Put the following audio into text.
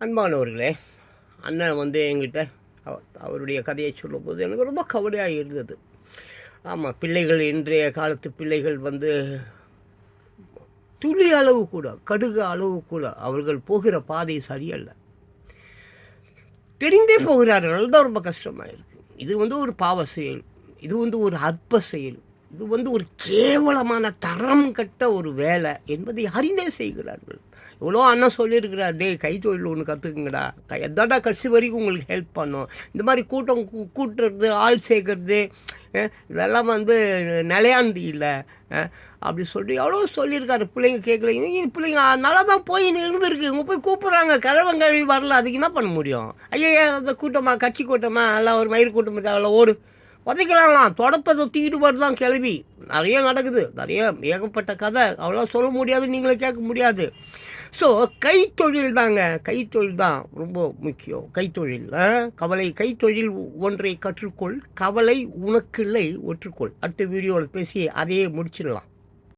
அன்பானவர்களே அண்ணன் வந்து எங்கிட்ட அவ- அவருடைய கதையை சொல்லும்போது எனக்கு ரொம்ப கவலையாக இருந்தது. ஆமாம் பிள்ளைகள் இன்றைய காலத்து பிள்ளைகள் வந்து துளி அளவு கூட கடுகு அளவு கூட அவர்கள் போகிற பாதை சரியல்ல. தெரிந்தே போகிறார்கள் தான் ரொம்ப கஷ்டமாக இருக்குது இது வந்து ஒரு பாவ செயல் இது வந்து ஒரு அற்ப செயல். இது வந்து ஒரு கேவலமான தரம் கட்ட ஒரு வேலை என்பதை அறிந்தே செய்கிறார்கள். எவ்வளோ அண்ணன் சொல்லியிருக்கிறார் டேய் கைத்தொழில் ஒன்று கற்றுக்குங்கடா எதாடா கடைசி வரைக்கும் உங்களுக்கு ஹெல்ப் பண்ணும். இந்த மாதிரி கூட்டம் கூ- கூட்டுறது ஆள் சேர்க்கறது இதெல்லாம் வந்து நிலையாண்டு இல்லை. அப்படி சொல்லி எவ்வளோ சொல்லியிருக்காரு. பிள்ளைங்க கேட்கலைங்க பிள்ளைங்க நல்லா தான் போய் இருந்திருக்கு. இவங்க போய் கூப்பிட்றாங்க. கிழவன் கழுவி வரல. அதுக்கு என்ன பண்ண முடியும்? ஐயா அந்த கூட்டமாக கட்சி கூட்டமா எல்லாம் ஒரு மயிர் கூட்டமாக இருக்காங்கள ஓடு. உதைக்கிறாங்களாம் தொடப்பதை தூக்கிட்டு தான் கேள்வி. நிறைய நடக்குது. நிறைய ஏகப்பட்ட கதை. அவ்வளோ சொல்ல முடியாது நீங்களே கேட்க முடியாது. ஸோ கைத்தொழில் தாங்க. கைத்தொழில் தான் ரொம்ப முக்கியம். கைத்தொழில் ஆ? கவலை கைத்தொழில் ஒன்றை கற்றுக்கொள். கவலை உனக்கு இல்லை ஒற்றுக்கொள். அடுத்த வீடியோவில் பேசி அதையே முடிச்சிடலாம்.